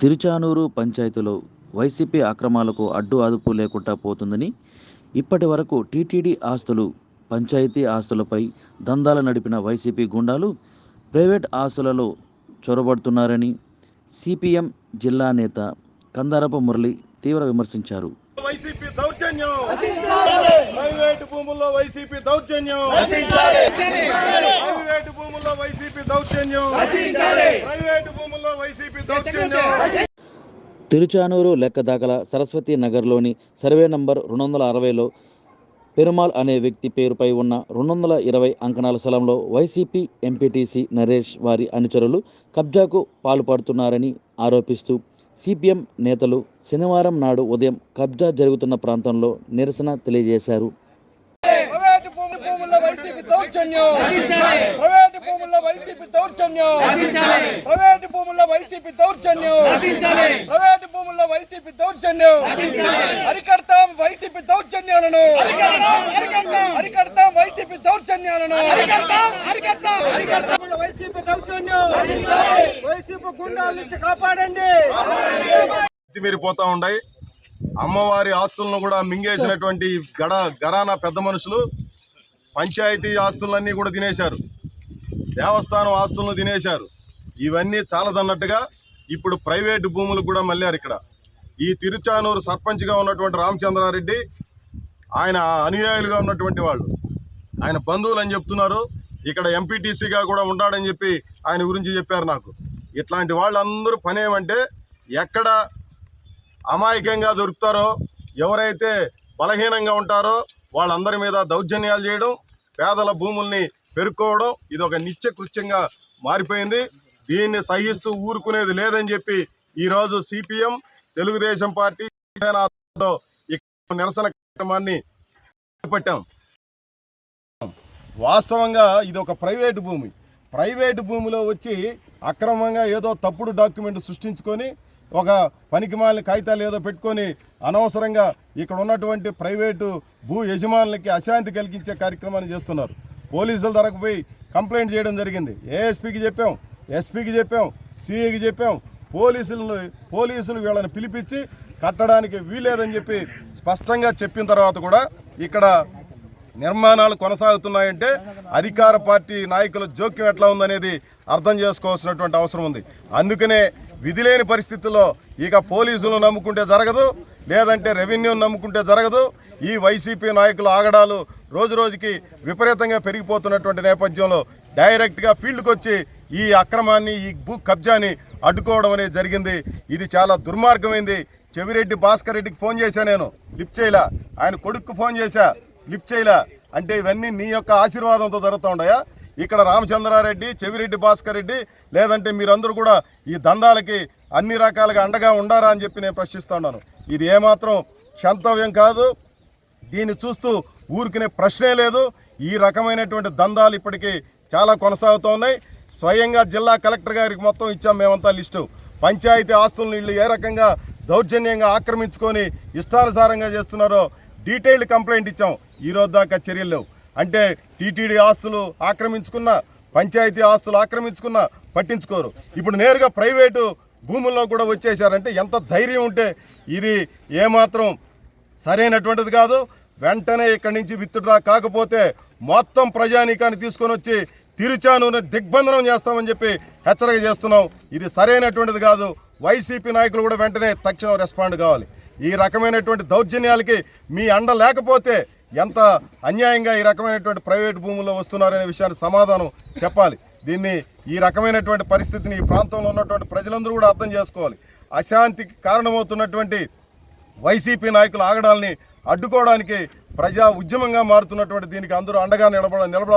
తిరుచానూరు పంచాయతీలో వైసీపీ అక్రమాలకు అడ్డు అదుపు లేకుండా పోతుందని ఇప్పటి వరకు టీటీడీ ఆస్తులు పంచాయతీ ఆస్తులపై దందాలు నడిపిన వైసీపీ గుండాలు ప్రైవేట్ ఆస్తులలో చొరబడుతున్నారని సిపిఎం జిల్లా నేత కందారపు మురళి తీవ్ర విమర్శించారు. వైసీపీ దౌర్జన్యం! ప్రైవేట్ భూముల్లో వైసీపీ దౌర్జన్యం! దౌర్జన్యం. ప్రైవేట్ భూముల్లో వైసీపీ దౌర్జన్యం. తిరుచానూరు లెక్కదాకల సరస్వతి నగర్లోని సర్వే నంబర్ రెండు వందల అరవైలో పెరుమాల్ అనే వ్యక్తి పేరుపై ఉన్న రెండు వందల ఇరవై అంకణాల స్థలంలో వైసీపీ ఎంపీటీసీ నరేష్ వారి అనుచరులు కబ్జాకు పాల్పడుతున్నారని ఆరోపిస్తూ సిపిఎం నేతలు శనివారం నాడు ఉదయం కబ్జా జరుగుతున్న ప్రాంతంలో నిరసన తెలియజేశారు. భూముల్లో వైసీపీ దౌర్జన్యం. ప్రైవేటు భూముల్లో వైసీపీ దౌర్జన్యం. ప్రైవేటు భూముల్లో వైసీపీ దౌర్జన్యం. అరికడతాం వైసీపీ దౌర్జన్యాలను. అరికడతాం వైసీపీ దౌర్జన్యాలను. వైసీపీ దౌర్జన్యం. వైసీపీ గుండాల నుంచి కాపాడండి. మీరిపోతా ఉన్నాయి అమ్మవారి ఆస్తులను కూడా మింగేసినటువంటి గడ గరానా పెద్ద మనుషులు పంచాయతీ ఆస్తులన్నీ కూడా తినేశారు. దేవస్థానం ఆస్తులను తినేశారు. ఇవన్నీ చాలదన్నట్టుగా ఇప్పుడు ప్రైవేటు భూములు కూడా మళ్ళారు ఇక్కడ. ఈ తిరుచానూరు సర్పంచ్గా ఉన్నటువంటి రామచంద్రారెడ్డి ఆయన అనుయాయులుగా ఉన్నటువంటి వాళ్ళు. ఆయన బంధువులు అని చెప్తున్నారు. ఇక్కడ ఎంపీటీసీగా కూడా ఉంటాడని చెప్పి ఆయన గురించి చెప్పారు నాకు. ఇట్లాంటి వాళ్ళందరూ పని ఏమంటే ఎక్కడ అమాయకంగా దొరుకుతారో ఎవరైతే బలహీనంగా ఉంటారో వాళ్ళందరి మీద దౌర్జన్యాలు చేయడం పేదల భూముల్ని పెరుక్కోవడం ఇది ఒక నిత్య కృత్యంగా మారిపోయింది. దీన్ని సహిస్తూ ఊరుకునేది లేదని చెప్పి ఈరోజు సిపిఎం తెలుగుదేశం పార్టీ నిరసన కార్యక్రమాన్ని చేపట్టాం. వాస్తవంగా ఇది ఒక ప్రైవేటు భూమి. ప్రైవేటు భూమిలో వచ్చి అక్రమంగా ఏదో తప్పుడు డాక్యుమెంట్ సృష్టించుకొని ఒక పనికిమాలిన కాగితాలు ఏదో పెట్టుకొని అనవసరంగా ఇక్కడ ఉన్నటువంటి ప్రైవేటు భూ యజమానులకి అశాంతి కలిగించే కార్యక్రమాన్ని చేస్తున్నారు. పోలీసుల ధరకు పోయి కంప్లైంట్ చేయడం జరిగింది. ఏఎస్పీకి చెప్పాం ఎస్పీకి చెప్పాం సిఐకి చెప్పాం. పోలీసులను పోలీసులు వీళ్ళని పిలిపించి కట్టడానికి వీలేదని చెప్పి స్పష్టంగా చెప్పిన తర్వాత కూడా ఇక్కడ నిర్మాణాలు కొనసాగుతున్నాయంటే అధికార పార్టీ నాయకుల జోక్యం ఎట్లా ఉందనేది అర్థం చేసుకోవాల్సినటువంటి అవసరం ఉంది. అందుకనే విధి లేని పరిస్థితుల్లో ఇక పోలీసులు నమ్ముకుంటే జరగదు లేదంటే రెవెన్యూని నమ్ముకుంటే జరగదు. ఈ వైసీపీ నాయకుల ఆగడాలు రోజు రోజుకి విపరీతంగా పెరిగిపోతున్నటువంటి నేపథ్యంలో డైరెక్ట్గా ఫీల్డ్కి వచ్చి ఈ అక్రమాన్ని ఈ భూ కబ్జాని అడ్డుకోవడం అనేది జరిగింది. ఇది చాలా దుర్మార్గమైంది. చెవిరెడ్డి భాస్కర్ రెడ్డికి ఫోన్ చేశా నేను. లిఫ్ట్ చేయలా. ఆయన కొడుక్కు ఫోన్ చేశా. లిఫ్ట్ చేయలా. అంటే ఇవన్నీ నీ యొక్క ఆశీర్వాదంతో జరుగుతూ ఉండయా? ఇక్కడ రామచంద్రారెడ్డి చెవిరెడ్డి భాస్కర్ రెడ్డి లేదంటే మీరందరూ కూడా ఈ దందాలకి అన్ని రకాలుగా అండగా ఉండారా అని చెప్పి నేను ప్రశ్నిస్తున్నాను ఇది ఏమాత్రం క్షంతవ్యం కాదు. దీన్ని చూస్తూ ఊరికినే ప్రశ్నే లేదు. ఈ రకమైనటువంటి దందాలు ఇప్పటికీ చాలా కొనసాగుతూ ఉన్నాయి స్వయంగా జిల్లా కలెక్టర్ గారికి మొత్తం ఇచ్చాం మేమంతా లిస్టు. పంచాయతీ ఆస్తులను వీళ్ళు ఏ రకంగా దౌర్జన్యంగా ఆక్రమించుకొని ఇష్టానుసారంగా చేస్తున్నారో డీటెయిల్డ్ కంప్లైంట్ ఇచ్చాం. ఈ రోజు దాకా చర్యలు లేవు. అంటే టీటీడీ ఆస్తులు ఆక్రమించుకున్న పంచాయతీ ఆస్తులు ఆక్రమించుకున్న పట్టించుకోరు. ఇప్పుడు నేరుగా ప్రైవేటు భూముల్లో కూడా వచ్చేసారంటే ఎంత ధైర్యం ఉంటే ఇది ఏమాత్రం సరైనటువంటిది కాదు. వెంటనే ఇక్కడి నుంచి విత్డ్రా కాకపోతే మొత్తం ప్రజానీకాన్ని తీసుకొని వచ్చి తిరుచాను దిగ్బంధనం చేస్తామని చెప్పి హెచ్చరిక చేస్తున్నాం. ఇది సరైనటువంటిది కాదు. వైసీపీ నాయకులు కూడా వెంటనే తక్షణం రెస్పాండ్ కావాలి. ఈ రకమైనటువంటి దౌర్జన్యాలకి మీ అండ లేకపోతే ఎంత అన్యాయంగా ఈ రకమైనటువంటి ప్రైవేట్ భూముల్లో వస్తున్నారనే విషయాన్ని సమాధానం చెప్పాలి. దీన్ని ఈ రకమైనటువంటి పరిస్థితిని ఈ ప్రాంతంలో ఉన్నటువంటి ప్రజలందరూ కూడా అర్థం చేసుకోవాలి. అశాంతికి కారణమవుతున్నటువంటి వైసీపీ నాయకుల ఆగడాల్ని అడ్డుకోవడానికి ప్రజా ఉద్యమంగా మారుతున్నటువంటి దీనికి అందరూ అండగా నిలబడ నిలబడ